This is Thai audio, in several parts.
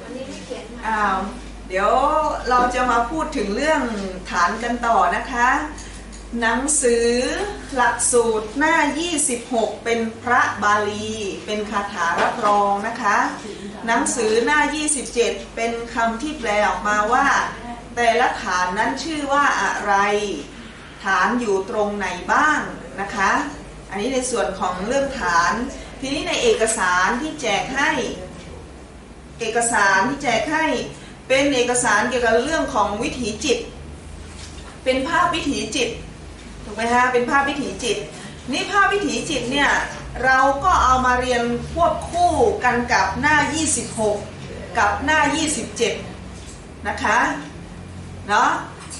วันนี้ไม่เขียนมาอ้าวเดี๋ยวเราจะมาพูดถึงเรื่องฐานกันต่อนะคะ หนังสือหลักสูตรหน้า 26 เป็นพระบาลี เป็นคาถารับรองนะคะ หนังสือหน้า 27 เป็นคำที่แปลออกมาว่า แต่ละฐานนั้นชื่อว่าอะไร ฐานอยู่ตรงไหนบ้างนะคะ อันนี้ในส่วนของเรื่องฐาน ทีนี้ในเอกสารที่แจกให้ เอกสารที่แจกให้เป็นเอกสารเกี่ยวกับเรื่องของวิถีจิต เป็นภาพวิถีจิตถูกไหมฮะเป็นภาพวิถีจิต นี่ภาพวิถีจิตเนี่ยเราก็เอามาเรียนควบคู่กันกับหน้า 26 กับหน้า 27 นะคะเนาะ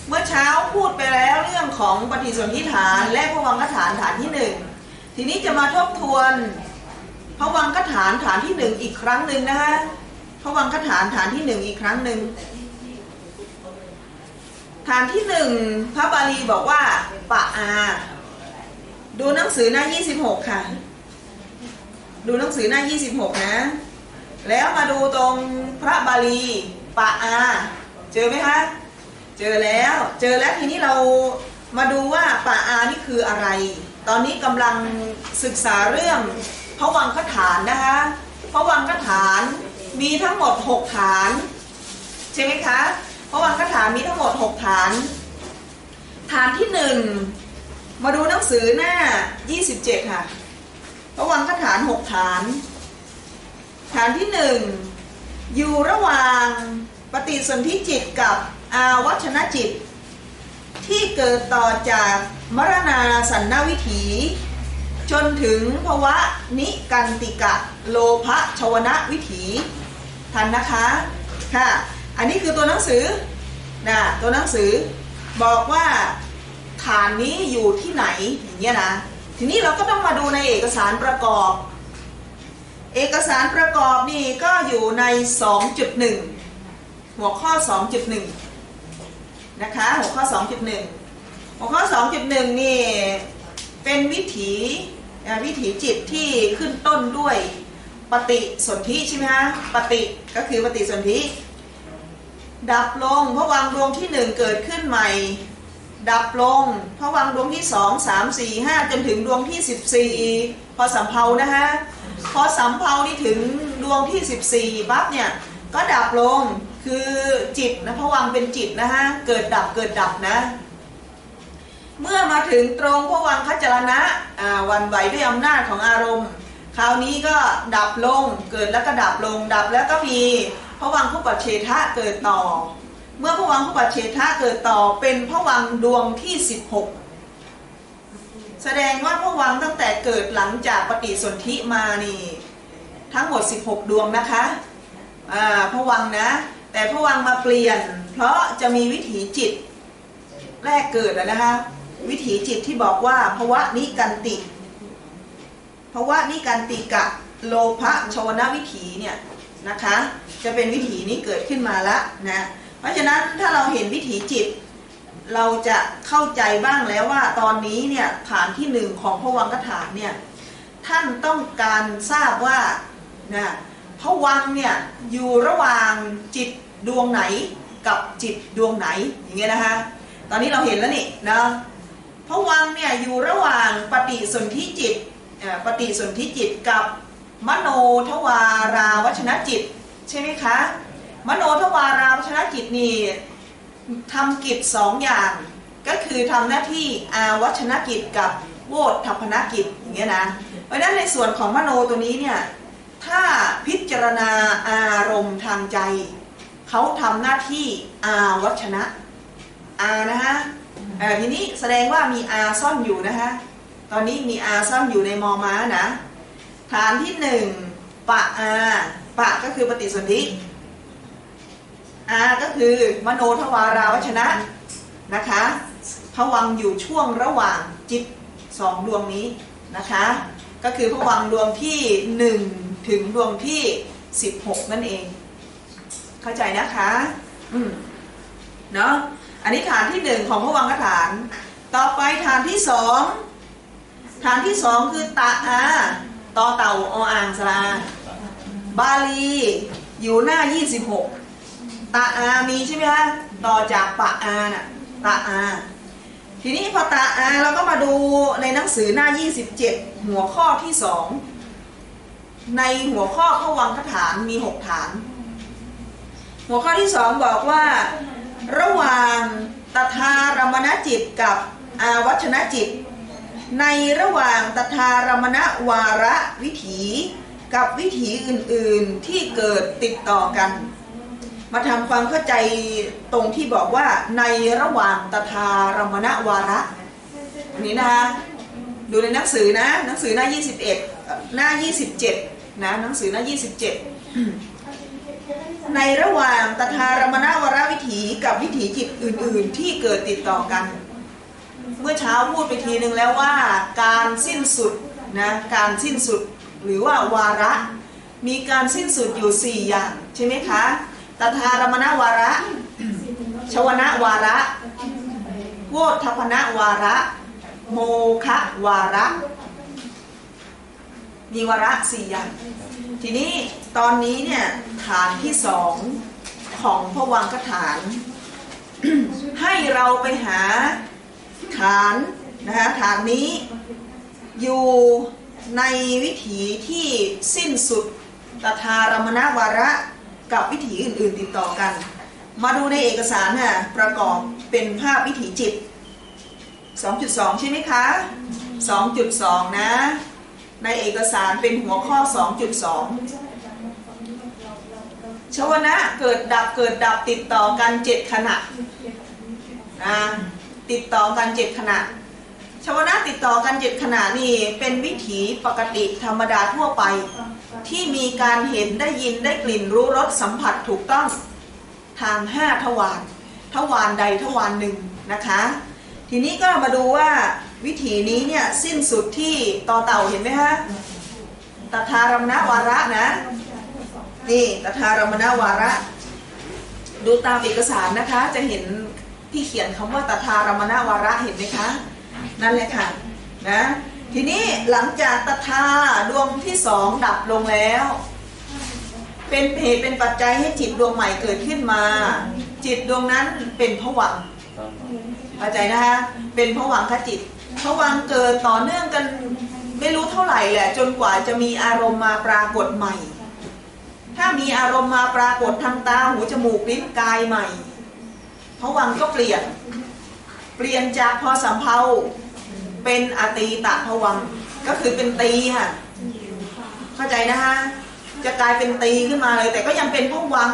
เมื่อเช้าพูดไปแล้วเรื่องของปฏิสนธิฐานและพวังคฐานฐานที่หนึ่งทีนี้จะมาทบทวนพวังคฐานฐานที่หนึ่งอีกครั้งหนึ่งนะคะ พวังคฐานฐานที่หนึ่งอีกครั้งหนึ่งฐานที่หนึ่งพระบาลีบอกว่าปะอา ดูหนังสือหน้า 26 ค่ะ ดูหนังสือหน้า 26 นะ แล้วมาดูตรงพระบาลีปะอา เจอไหมคะ เจอแล้ว เจอแล้วทีนี้เรามาดูว่าปะอานี่คืออะไร ตอนนี้กำลังศึกษาเรื่องพระวังคฐานนะคะพระวังคฐาน มีทั้งหมด 6 ฐาน ใช่ไหมคะ เพราะวังคฐามีทั้งหมด 6 ฐาน ฐานที่หนึ่งมาดูหนังสือหน้า 27 ค่ะพระวังคฐาน 6 ฐาน ฐานที่หนึ่งอยู่ระหว่างปฏิสนธิจิตกับอาวัชนจิต ที่เกิดต่อจากมรณาสันนวิถี จนถึงภวะนิกันติกะ โลภชวนะวิถี ทันนะคะค่ะอันนี้คือตัวหนังสือนะตัวหนังสือบอกว่าฐานนี้อยู่ที่ไหนอย่างเงี้ยนะทีนี้เราก็ต้องมาดูในเอกสารประกอบ เอกสารประกอบนี่ก็อยู่ใน 2.1 หัวข้อ 2.1 นะคะหัวข้อ 2.1 หัวข้อ 2.1 นี่เป็นวิถีวิถีจิตที่ขึ้นต้นด้วย ปฏิสนธิใช่ไหมฮะปฏิก็คือปฏิสนธิดับลงพระวังดวงที่หนึ่งเกิดขึ้นใหม่ ดับลงพระวังดวงที่สองสามสี่ห้าจนถึงดวงที่สิบสี่พอสำเพานะฮะพอสำเพานี่ถึงดวงที่สิบสี่ปั๊บเนี่ยก็ดับลงคือจิตนะพระวังเป็นจิตนะฮะเกิดดับเกิดดับนะเมื่อมาถึงตรงพระวังคัจรณะวันไหวด้วยอำนาจของอารมณ์ คราวนี้ก็ดับลงเกิดแล้วก็ดับลงดับแล้วก็มีพระวังคุปเฉทะเกิดต่อ เมื่อพระวังคุปเฉทะเกิดต่อเป็นพระวังดวงที่ 16 แสดงว่าพระวังตั้งแต่เกิดหลังจากปฏิสนธิมานี่ทั้งหมด 16 ดวงนะคะอ่าพระวังนะ แต่พระวังมาเปลี่ยน เพราะจะมีวิถีจิตแรกเกิดแล้วนะคะ วิถีจิตที่บอกว่าภวะนิกันติ ภวะนิกันติกะโลภะชวนาวิถีเนี่ยนะคะจะเป็นวิถีนี้เกิดขึ้นมาละนะเพราะฉะนั้นถ้าเราเห็นวิถีจิต เราจะเข้าใจบ้างแล้วว่าตอนนี้เนี่ยฐานที่หนึ่งของพระวังกฐานเนี่ยท่านต้องการทราบว่านะพระวังเนี่ยอยู่ระหว่างจิตดวงไหนกับจิตดวงไหนอย่างเงี้ยนะคะตอนนี้เราเห็นแล้วนี่นะพระวังเนี่ยอยู่ระหว่างปฏิสนธิจิต ปฏิสนธิจิตกับมโนทวาราวัชนจิต ใช่ไหมคะ มโนทวาราวัชนจิตนี่ทำกิจสองอย่างก็คือทำหน้าที่อาวัชนกิจกับโวทัพนกิจอย่างเงี้ยนะเพราะฉะนั้นในส่วนของมโนตัวนี้เนี่ยถ้าพิจารณาอารมณ์ทางใจเขาทำหน้าที่อาวัชนะอานะฮะเออทีนี้แสดงว่ามีอาซ่อนอยู่นะคะ ตอนนี้มีอาซ่อนอยู่ในมอม้านะ ฐานที่หนึ่งปะอาปะก็คือปฏิสนธิอาก็คือ มโนทวาราวัชนะนะคะผวังอยู่ช่วงระหว่างจิตสองดวงนี้นะคะ ก็คือผวังดวงที่หนึ่งถึงดวงที่สิบหกนั่นเอง เข้าใจนะคะอืมเนาะอันนี้ฐานที่หนึ่งของพะวังคฐาน ต่อไปฐานที่สอง ฐานที่สองคือตะอาต่อเต่าออ่างสลาบาลีอยู่หน้า 26ตาอามีใช่ไหมคะต่อจากปะอาน่ะตาอา ทีนี้พอตาอาเราก็มาดูในหนังสือหน้า 27 หัวข้อที่สองในหัวข้อข้อวังคฐานมี 6 ฐาน หัวข้อที่สองบอกว่าระหว่างตถารมณจิตกับอาวัชนจิต ในระหว่างตถารมณวาระวิถีกับวิถีอื่นๆที่เกิดติดต่อกัน มาทำความเข้าใจตรงที่บอกว่าในระหว่างตถารมณวาระนี้นะคะดูในหนังสือนะหนังสือหน้า 21 หน้า 27 นะหนังสือหน้า 27 ในระหว่างตถารมณวรวิถีกับวิถีจิตอื่น ๆ ที่เกิดติดต่อกัน เมื่อเช้าพูดไปทีหนึ่งแล้วว่าการสิ้นสุดนะการสิ้นสุดหรือว่าวาระ มีการสิ้นสุดอยู่ 4 อย่างใช่ไหมคะตถารมณวาระชวนะวาระโวทพนะวาระ โมคะวาระ มีวาระสี่อย่าง ทีนี้ตอนนี้เนี่ยฐานที่สองของพระวังคฐาน ให้เราไปหา ฐานนะคะฐานนี้อยู่ในวิถีที่สิ้นสุดตถารมณวาระกับวิถีอื่นๆติดต่อกัน มาดูในเอกสารน่ะประกอบเป็นภาพวิถีจิต 2.2 ใช่ไหมคะ 2.2 นะ ในเอกสารเป็นหัวข้อ 2.2 ชวนะเกิดดับเกิดดับติดต่อกัน 7 ขณะนะ ติดต่อกัน7ขณะชาวนะติดต่อกัน7ขณะนี่เป็นวิถีปกติธรรมดาทั่วไป ที่มีการเห็นได้ยินได้กลิ่นรู้รสสัมผัสถูกต้องทาง5ทวารทวารใดทวารหนึ่งนะคะ ทีนี้ก็มาดูว่าวิถีนี้เนี่ยสิ้นสุดที่ต่อเต่าเห็นไหมฮะตถารมณวาระนะนี่ตถารมณวาระ ดูตามเอกสารนะคะจะเห็น ที่เขียนคำว่าตถารมณวาระเห็นไหมคะ นั่นแหละค่ะนะทีนี้หลังจากตถาดวงที่สองดับลงแล้ว เป็นเหตุเป็นปัจจัยให้จิตดวงใหม่เกิดขึ้นมา จิตดวงนั้นเป็นผวังเข้าใจนะคะเป็นผวังคจิตผวังเกิดต่อเนื่องกันไม่รู้เท่าไหร่แหละ จนกว่าจะมีอารมณ์มาปรากฏใหม่ ถ้ามีอารมณ์มาปรากฏทางตาหูจมูกลิ้นกายใหม่ ผวังก็เปลี่ยน เปลี่ยนจากพอสัมเพาเป็นอตีตะผวังก็คือเป็นตีค่ะเข้าใจนะคะจะกลายเป็นตีขึ้นมาเลย แต่ก็ยังเป็นผวัง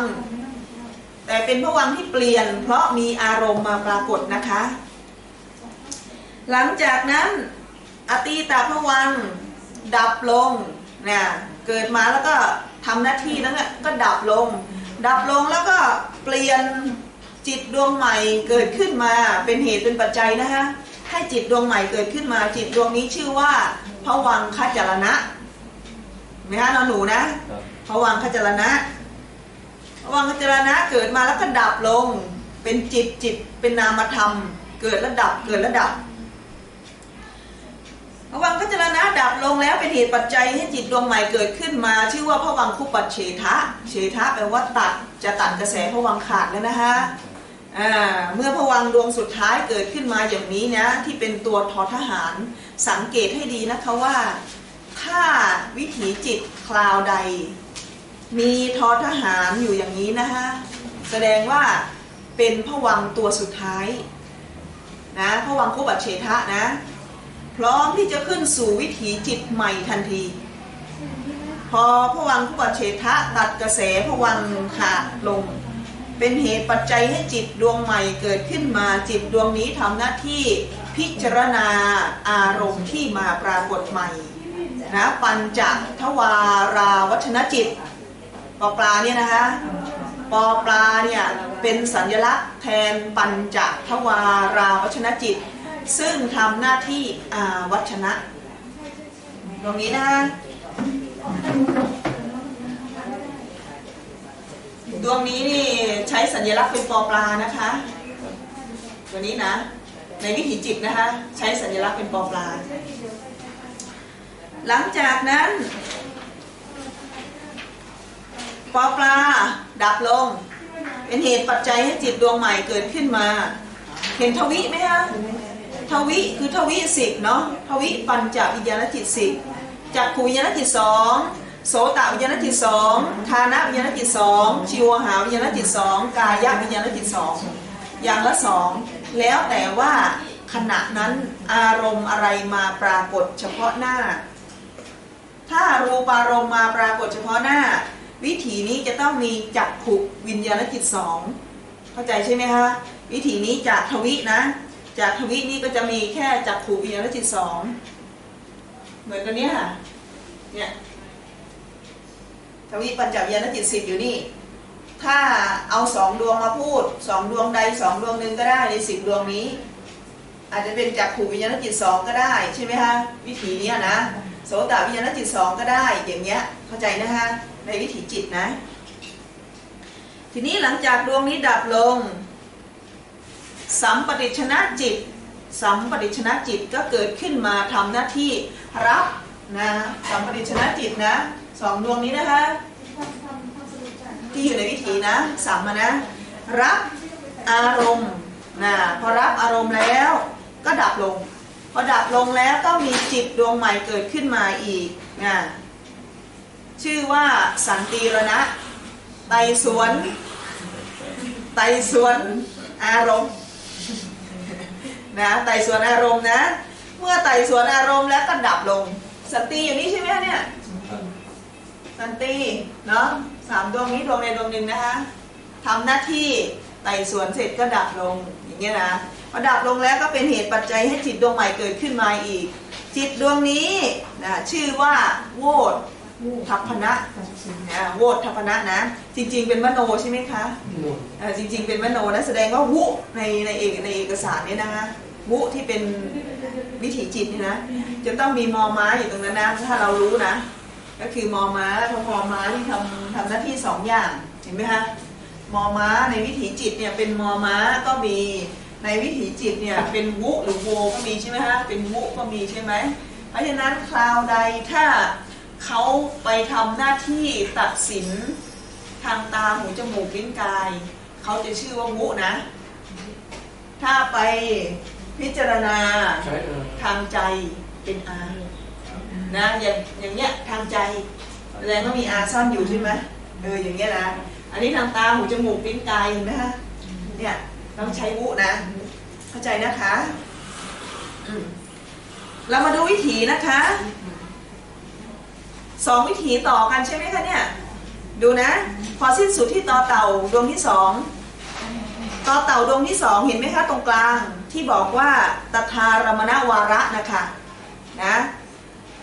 แต่เป็นผวังที่เปลี่ยน เพราะมีอารมณ์มาปรากฏนะคะ หลังจากนั้นอตีตาผวังดับลงเนี่ยเกิดมาแล้วก็ทำหน้าที่นั้นน่ะก็ดับลง ดับลงแล้วก็เปลี่ยน จิตดวงใหม่เกิดขึ้นมาเป็นเหตุเป็นปัจจัยนะคะให้จิตดวงใหม่เกิดขึ้นมา จิตดวงนี้ชื่อว่าผวังคจรณะเห็นไหมคะนอนหนูนะผวังคจรณะผวังคจรณะเกิดมาแล้วก็ดับลง เป็นจิตจิตเป็นนามธรรม เกิดแล้วดับเกิดแล้วดับผวังคจรณะดับลงแล้วเป็นเหตุปัจจัยให้จิตดวงใหม่เกิดขึ้นมา ชื่อว่าผวังคุปัจเฉทะเฉทะแปลว่าตัดจะตัดกระแสผวังขาดแล้วนะคะอ่า เมื่อผวังดวงสุดท้ายเกิดขึ้นมาอย่างนี้นะที่เป็นตัวทอทหารสังเกตให้ดีนะคะว่า ถ้าวิถีจิตคราวใด มีทอทหารอยู่อย่างนี้นะคะแสดงว่าเป็นผวังตัวสุดท้ายนะผวังค์คุปัจเฉทะนะ พร้อมที่จะขึ้นสู่วิถีจิตใหม่ทันที พอผวังค์คุปัจเฉทะตัดกระแสผวังขาดลง เป็นเหตุปัจจัยให้จิตดวงใหม่เกิดขึ้นมาจิตดวงนี้ทำหน้าที่พิจารณาอารมณ์ที่มาปรากฏใหม่นะปัญจทวาราวัชนจิตปอปลาเนี่ยนะคะปอปลาเนี่ยเป็นสัญลักษณ์แทนปัญจทวาราวัชนจิต ซึ่งทำหน้าที่อาวัชนะ ตรงนี้นะ ดวงนี้นี่ใช้สัญลักษณ์เป็นปอปลานะคะตัวนี้นะ ในวิถีจิตนะคะ ใช้สัญลักษณ์เป็นปอปลา หลังจากนั้น ปอปลาดับลง เป็นเหตุปัจจัยให้จิตดวงใหม่เกิดขึ้นมา เห็นทวิไหมคะทวิคือทวิสิบเนาะทวิปัญจวิญญาณจิตสิบจักขูวิญญาณจิตสอง โสตวิญญาณจิตสองทานะวิญญาณจิตสองชิวหาวิญญาณจิตสองกายวิญญาณจิตสองอย่างละสองแล้วแต่ว่าขณะนั้นอารมณ์อะไรมาปรากฏเฉพาะหน้า ถ้ารูปารมณ์มาปรากฏเฉพาะหน้า วิถีนี้จะต้องมีจักขุวิญญาณจิตสองเข้าใจใช่ไหมคะวิถีนี้จากทวินะ จากทวินี้ก็จะมีแค่จักขูวิญญาณจิตสองเหมือนกันเนี้ยค่ะเนี่ย ทวิปัญจวิญญาณจิตสิบอยู่นี่ ถ้าเอาสองดวงมาพูดสองดวงใดสองดวงหนึ่งก็ได้ในสิบดวงนี้ อาจจะเป็นจักขูวิญญาณจิตสองก็ได้ใช่ไหมคะวิถีนี้นะโสตวิญญาณจิตสองก็ได้อย่างเงี้ยเข้าใจนะคะในวิถีจิตนะ ทีนี้หลังจากดวงนี้ดับลง สัมปติชนะจิต สัมปติชนะจิตก็เกิดขึ้นมาทำหน้าที่รับนะสัมปติชนะจิตนะ สองดวงนี้นะคะ ที่อยู่ในวิถีนะสัมมานะ รับอารมณ์นะพอรับอารมณ์แล้วก็ดับลง พอดับลงแล้วก็มีจิตดวงใหม่เกิดขึ้นมาอีกนะชื่อว่าสันติรณะไตสวนไตสวนอารมณ์นะไตสวนอารมณ์นะ เมื่อไตสวนอารมณ์แล้วก็ดับลงสันติอยู่นี่ใช่ไหมเนี่ย สันติเนาะสามดวงนี้ดวงใดดวงหนึ่งนะคะทำหน้าที่ไต่สวนเสร็จก็ดับลงอย่างเงี้ยนะพอดับลงแล้วก็เป็นเหตุปัจจัยให้จิตดวงใหม่เกิดขึ้นมาอีก จิตดวงนี้นะชื่อว่าโวดทัพพนะนะโวดทัพพนะนะ จริง ๆ เป็นมโนใช่ไหมคะเอ่อจริง ๆ เป็นมโนนะแสดงว่าวุในในเอกในเอกสารเนี่ยนะคะวุที่เป็นวิถีจิตเนี่ยนะจะต้องมีมอม้าอยู่ตรงนั้นนะถ้าเรารู้นะ ก็คือมอม้าเพราะมอม้าที่ทำทำหน้าที่สองอย่างเห็นไหมคะมอม้าในวิถีจิตเนี่ยเป็นมอม้าก็มีในวิถีจิตเนี่ยเป็นวุหรือโวก็มีใช่ไหมฮะเป็นวุก็มีใช่ไหมเพราะฉะนั้นคราวใดถ้าเขาไปทำหน้าที่ตัดสินทางตาหูจมูกลิ้นกาย เขาจะชื่อว่ามุนะ ถ้าไปพิจารณาใช้เออทางใจเป็นอา นะอย่างอย่างเงี้ยทางใจแสดงว่ามีอาซ่อนอยู่ใช่ไหมเอออย่างเงี้ยนะอันนี้ทางตาหูจมูกลิ้นกายเห็นไหมคะเนี่ยต้องใช้วุนะ เข้าใจนะคะเรามาดูวิถีนะคะสองวิถีต่อกันใช่ไหมคะเนี่ย ดูนะ พอสิ้นสุดที่ต่อเต่าดวงที่สองต่อเต่าดวงที่สองเห็นไหมคะตรงกลางที่บอกว่าตถารมณวาระนะคะ นะ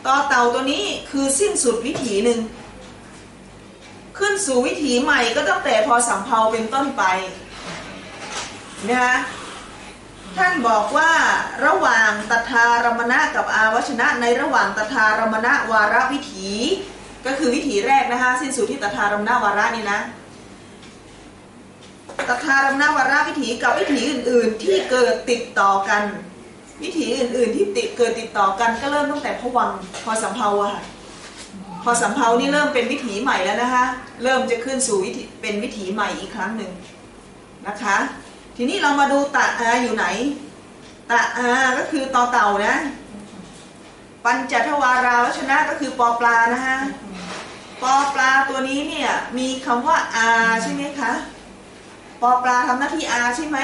ต่อเต่าตัวนี้คือสิ้นสุดวิถีหนึ่ง ขึ้นสู่วิถีใหม่ก็ตั้งแต่พอสัมเพาเป็นต้นไปนะคะท่านบอกว่าระหว่างตถารมณะกับอาวชนะในระหว่างตถารมณะวาระวิถี ก็คือวิถีแรกนะคะสิ้นสุดที่ตถารมณะวาระนี่นะตถารมณะวาระวิถีกับวิถีอื่น ๆ ที่เกิดติดต่อกัน วิถีอื่น ๆ ที่ติดเกิดติดต่อกันก็เริ่มตั้งแต่พวังพอสัมภาวะค่ะพอสัมภาวนี่เริ่มเป็นวิถีใหม่แล้วนะคะ เริ่มจะขึ้นสู่วิถีเป็นวิถีใหม่อีกครั้งหนึ่งนะคะ ทีนี้เรามาดูตะอาอยู่ไหน ตะอาก็คือต่อเต่านะ ปัญจทวาราวชนะก็คือปอปลานะฮะปอปลาตัวนี้เนี่ยมีคำว่าอาใช่ไหมคะปอปลาทำหน้าที่อาใช่ไหม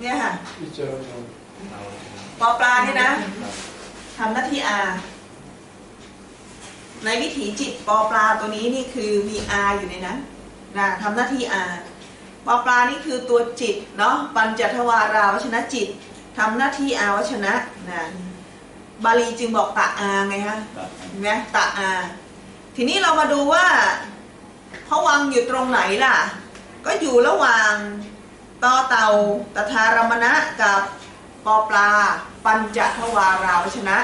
เนี่ยค่ะพิจารณาปอปลาเนี่ยนะทำหน้าที่อาในวิถีจิตปอปลาตัวนี้นี่คือมีอาอยู่ในนั้นนะทำหน้าที่อาปอปลานี่คือตัวจิตเนาะปัญจทวาราวชนะจิตทำหน้าที่อาวชนะนะบาลีจึงบอกตะอาไงฮะเห็นไหมตะอา ทีนี้เรามาดูว่าพระวังอยู่ตรงไหนล่ะ ก็อยู่ระหว่าง ตอเต่าตถารมณะกับปอปลา ปัญจทวาราวชนะ